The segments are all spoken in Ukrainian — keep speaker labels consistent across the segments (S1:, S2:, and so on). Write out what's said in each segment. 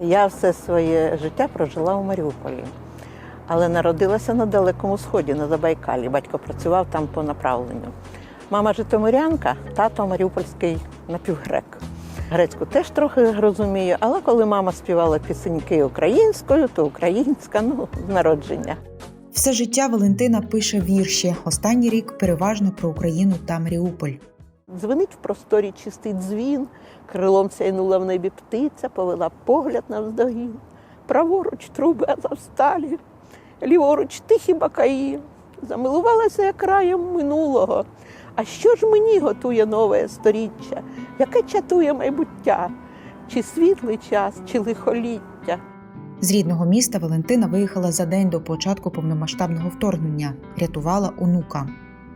S1: Я все своє життя прожила у Маріуполі, але народилася на Далекому Сході, на Забайкалі. Батько працював там по направленню. Мама житомирянка, тато маріупольський напівгрек. Грецьку теж трохи розумію, але коли мама співала пісеньки українською, то українська, ну, з народження.
S2: Все життя Валентина пише вірші. Останній рік переважно про Україну та Маріуполь.
S1: Дзвенить в просторі чистий дзвін, крилом сяйнула в небі птиця, повела погляд навздогін. Праворуч труби Азовсталі, ліворуч тихі бакаї. Замилувалася я краєм минулого. А що ж мені готує нове сторіччя? Яке чатує майбуття? Чи світлий час, чи лихоліття?
S2: З рідного міста Валентина виїхала за день до початку повномасштабного вторгнення, рятувала онука.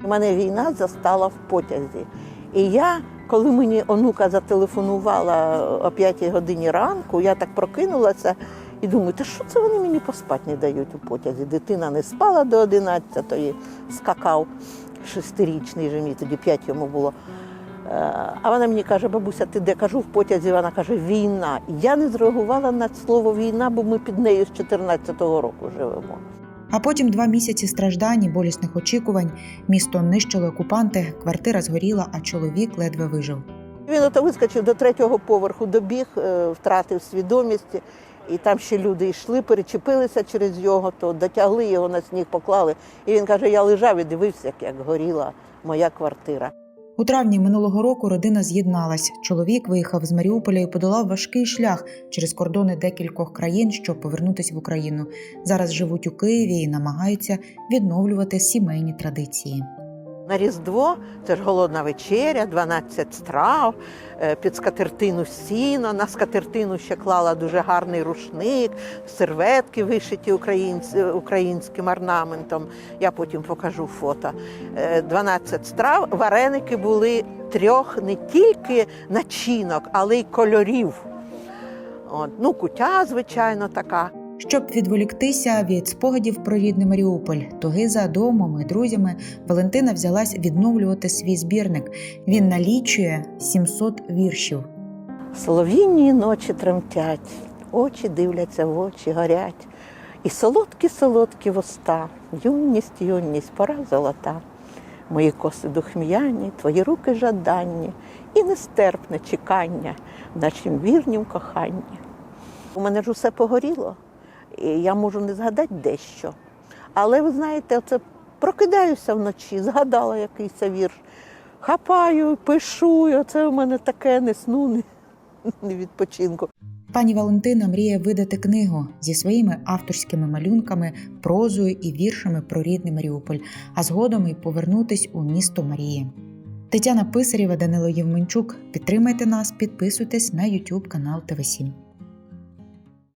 S1: Мене війна застала в потязі. І я, коли мені онука зателефонувала о 5 годині ранку, я так прокинулася і думаю, та що це вони мені поспати не дають у потязі? Дитина не спала до 11-ї, скакав шестирічний же мені, тоді 5 йому було. Е, А вона мені каже, бабуся, ти де кажу в потязі? Вона каже, війна. Я не зреагувала на слово війна, бо ми під нею з 14-го року живемо.
S2: А потім два місяці страждань і болісних очікувань. Місто нищили окупанти, квартира згоріла, а чоловік ледве вижив.
S1: Він ото вискочив до третього поверху, добіг, е, втратив свідомість, і там ще люди йшли, перечепилися через його, то дотягли його на сніг, поклали. І він каже: я лежав і дивився, як горіла моя квартира.
S2: У травні минулого року родина з'єдналась. Чоловік виїхав з Маріуполя і подолав важкий шлях через кордони декількох країн, щоб повернутися в Україну. Зараз живуть у Києві і намагаються відновлювати сімейні традиції.
S1: На Різдво це ж голодна вечеря, 12 страв, е, під скатертину сіно. На скатертину ще клала дуже гарний рушник, серветки вишиті українським орнаментом. Я потім покажу фото. Е, 12 страв. Вареники були трьох не тільки начинок, але й кольорів. От. Ну, кутя, звичайно, така.
S2: Щоб відволіктися від спогадів про рідний Маріуполь, туги за домом і друзями, Валентина взялась відновлювати свій збірник. Він налічує 700 віршів.
S1: Солов'їні ночі тремтять, очі дивляться в очі, горять. І солодкі-солодкі вуста, юність, юність, пора золота. Мої коси духм'яні, твої руки жаданні і нестерпне чекання в нашім вірнім коханні. У мене ж усе погоріло, я можу не згадати дещо. Але ви знаєте, оце прокидаюся вночі, згадала якийсь вірш. Хапаю, пишу, і оце у мене таке не сну, ні, ні відпочинку.
S2: Пані Валентина мріє видати книгу зі своїми авторськими малюнками, прозою і віршами про рідний Маріуполь, а згодом і повернутись у місто Марії. Тетяна Писарєва, Данило Євменчук. Підтримайте нас, підписуйтесь на YouTube канал ТВ7.